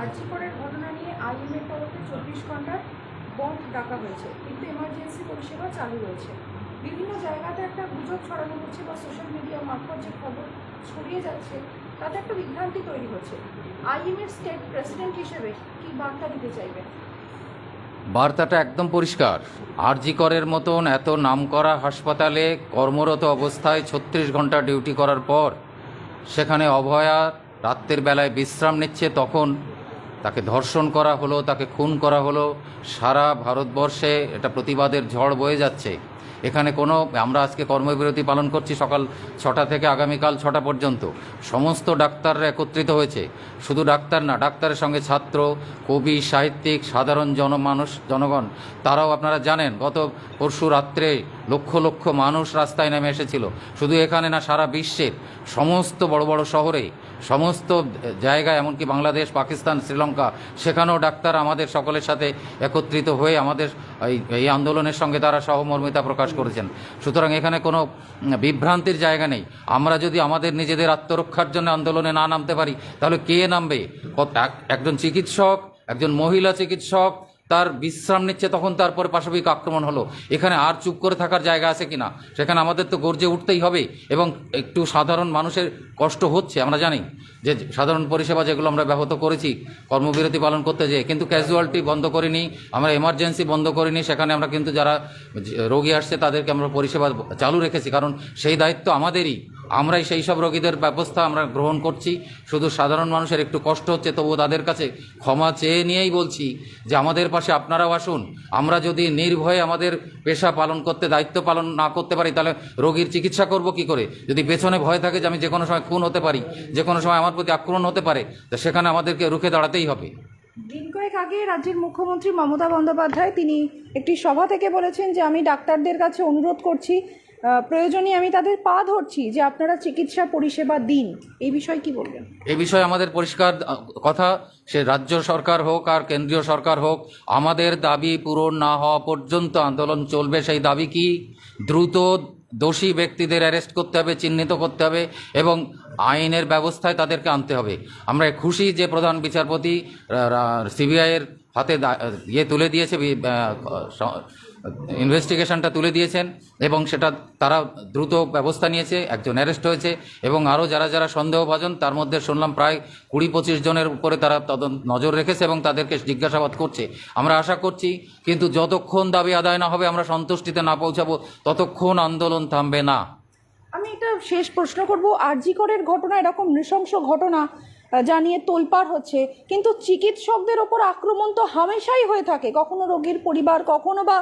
আর্জি করের ঘটনা নিয়ে আইএমএর তরফে চব্বিশ ঘণ্টার বন্ধ ডাকা হয়েছে, কিন্তু এমার্জেন্সি পরিষেবা চালু রয়েছে। বিভিন্ন জায়গাতে একটা গুজব ছড়ানো হচ্ছে বা সোশ্যাল মিডিয়া মারফত যে খবর ছড়িয়ে যাচ্ছে, তাতে একটা বিভ্রান্তি তৈরি হচ্ছে। আইএমএর স্টেট প্রেসিডেন্ট হিসেবে কি বার্তা দিতে চাইবেন? বার্তাটা একদম পরিষ্কার। আরজি করের মতন এত নামকরা হাসপাতালে কর্মরত অবস্থায় ছত্রিশ ঘণ্টা ডিউটি করার পর, সেখানে অভয়া রাত্রের বেলায় বিশ্রাম নিচ্ছে তখন তাকে ধর্ষণ করা হলো, তাকে খুন করা হলো। সারা ভারতবর্ষে এটা প্রতিবাদের ঝড় বয়ে যাচ্ছে। এখানে কোনো, আমরা আজকে কর্মবিরতি পালন করছি সকাল ছটা থেকে আগামীকাল ছটা পর্যন্ত। সমস্ত ডাক্তাররা একত্রিত হয়েছে। শুধু ডাক্তার না, ডাক্তারের সঙ্গে ছাত্র, কবি, সাহিত্যিক, সাধারণ জনমানুষ, জনগণ, তারাও আপনারা জানেন, গত পরশু রাত্রে লক্ষ লক্ষ মানুষ রাস্তায় নেমে এসেছিল। শুধু এখানে না, সারা বিশ্বের সমস্ত বড় বড় শহরে, সমস্ত জায়গায়, এমনকি বাংলাদেশ, পাকিস্তান, শ্রীলঙ্কা, সেখানেও ডাক্তার আমাদের সকলের সাথে একত্রিত হয়ে আমাদের এই আন্দোলনের সঙ্গে তারা সহমর্মিতা প্রকাশ করেছেন। সুতরাং এখানে কোনো বিভ্রান্তির জায়গা নেই। আমরা যদি আমাদের নিজেদের আত্মরক্ষার জন্য আন্দোলনে না নামতে পারি, তাহলে কে নামবে? একজন চিকিৎসক, একজন মহিলা চিকিৎসক তার বিশ্রাম নিচ্ছে তখন তারপরে পাশাপাশি আক্রমণ হলো। এখানে আর চুপ করে থাকার জায়গা আছে কিনা? সেখানে আমাদের তো গর্জে উঠতেই হবে এবং একটু সাধারণ মানুষের কষ্ট হচ্ছে, আমরা জানি। যে সাধারণ পরিষেবা যেগুলো আমরা ব্যাহত করেছি, কর্মবিরতি পালন করতে যেয়ে। কিন্তু ক্যাজুয়ালিটি বন্ধ করিনি, আমরা এমার্জেন্সি বন্ধ করিনি। সেখানে আমরা কিন্তু যারা রোগী আসছে, তাদেরকে আমরা পরিষেবা চালু রেখেছি। কারণ সেই দায়িত্ব আমাদেরই। আমরাই সেই সব রোগীদের ব্যবস্থা আমরা গ্রহণ করছি। শুধু সাধারণ মানুষের একটু কষ্ট হচ্ছে, তবুও তাদের কাছে ক্ষমা চেয়ে নিয়েই বলছি যে আমাদের পাশে আপনারাও আসুন। আমরা যদি নির্ভয়ে আমাদের পেশা পালন করতে, দায়িত্ব পালন না করতে পারি, তাহলে রোগীর চিকিৎসা করব কি করে? যদি পেছনে ভয় থাকে যে আমি যে কোনো সময় খুন হতে পারি, যে কোনো সময় আমার প্রতি আক্রমণ হতে পারে, তা সেখানে আমাদেরকে রুখে দাঁড়াতেই হবে। দিন কয়েক আগে রাজ্যের মুখ্যমন্ত্রী মমতা বন্দ্যোপাধ্যায় তিনি একটি সভা থেকে বলেছেন যে আমি ডাক্তারদের কাছে অনুরোধ করছি প্রয়োজনে আমি তাদের পা ধরছি যে আপনারা চিকিৎসা পরিষেবা দিন। এই বিষয়ে কি বলবেন? এ বিষয়ে আমাদের পরিষ্কার কথা, সে রাজ্য সরকার হোক আর কেন্দ্রীয় সরকার হোক, আমাদের দাবি পূরণ না হওয়া পর্যন্ত আন্দোলন চলবে। সেই দাবি কি? দ্রুত দোষী ব্যক্তিদের অ্যারেস্ট করতে হবে, চিহ্নিত করতে হবে এবং আইনের ব্যবস্থায় তাদেরকে আনতে হবে। আমরা খুশি যে প্রধান বিচারপতি সিবিআইয়ের হাতে ইয়ে তুলে দিয়েছে ইনভেস্টিগেশনটা তুলে দিয়েছেন, এবং সেটা তারা দ্রুত ব্যবস্থা নিয়েছে, একজন অ্যারেস্ট হয়েছে, এবং আরও যারা যারা সন্দেহভাজন, তার মধ্যে শুনলাম প্রায় কুড়ি পঁচিশ জনের উপরে তারা তদন্ত নজর রেখেছে এবং তাদেরকে জিজ্ঞাসাবাদ করছে। আমরা আশা করছি, কিন্তু যতক্ষণ দাবি আদায় না হবে, আমরা সন্তুষ্টিতে না পৌঁছাবো, ততক্ষণ আন্দোলন থামবে না। আমি এটা শেষ প্রশ্ন করব। আরজি করের ঘটনা এরকম নৃশংস ঘটনা যা নিয়ে তোলপাড় হচ্ছে। কিন্তু চিকিৎসকদের ওপর আক্রমণ তো হামেশাই হয়ে থাকে। কখনো রোগীর পরিবার, কখনো বা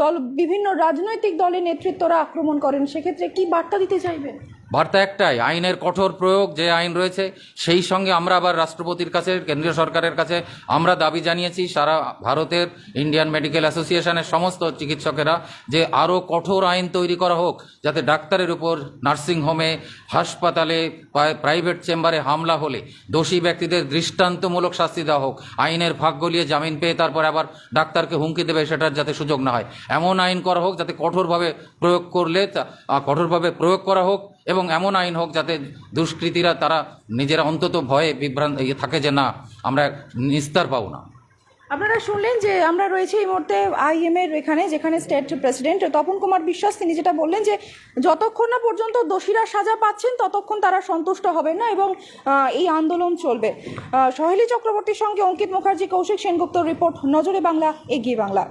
দল, বিভিন্ন রাজনৈতিক দলের নেতৃত্বরা আক্রমণ করেন। সেক্ষেত্রে কি বার্তা দিতে চাইবেন? বার্তা একটাই, আইনের কঠোর প্রয়োগ যে আইন রয়েছে, সেই সঙ্গে আমরা আবার রাষ্ট্রপতির কাছে, কেন্দ্রীয় সরকারের কাছে আমরা দাবি জানিয়েছি, সারা ভারতের ইন্ডিয়ান মেডিকেল অ্যাসোসিয়েশনের সমস্ত চিকিৎসকেরা যে আরও কঠোর আইন তৈরি করা হোক, যাতে ডাক্তারের উপর নার্সিংহোমে হাসপাতালে প্রাইভেট চেম্বারে হামলা হলে দোষী ব্যক্তিদের দৃষ্টান্তমূলক শাস্তি দেওয়া হোক। আইনের ভাগ গলিয়ে জামিন পেয়ে তারপর আবার ডাক্তারকে হুমকি দেবে, সেটার যাতে সুযোগ না হয়। এমন আইন করা হোক, যাতে কঠোরভাবে প্রয়োগ করলে কঠোরভাবে প্রয়োগ করা হোক এবং এমন আইন হোক যাতে দুষ্কৃতীরা তারা নিজেরা অন্তত ভয়ে বিভ্রান্ত ইয়ে থাকে যে না, আমরা নিস্তার পাবো না। আপনারা শুনলেন যে আমরা রয়েছি এই মুহূর্তে আইএম এর এখানে, যেখানে স্টেট প্রেসিডেন্ট তপন কুমার বিশ্বাস, তিনি যেটা বললেন যে যতক্ষণ না পর্যন্ত দোষীরা সাজা পাচ্ছেন, ততক্ষণ তারা সন্তুষ্ট হবেন না এবং এই আন্দোলন চলবে। সহেলি চক্রবর্তীর সঙ্গে অঙ্কিত মুখার্জি, কৌশিক সেনগুপ্তর রিপোর্ট, নজরে বাংলা, এগিয়ে বাংলা।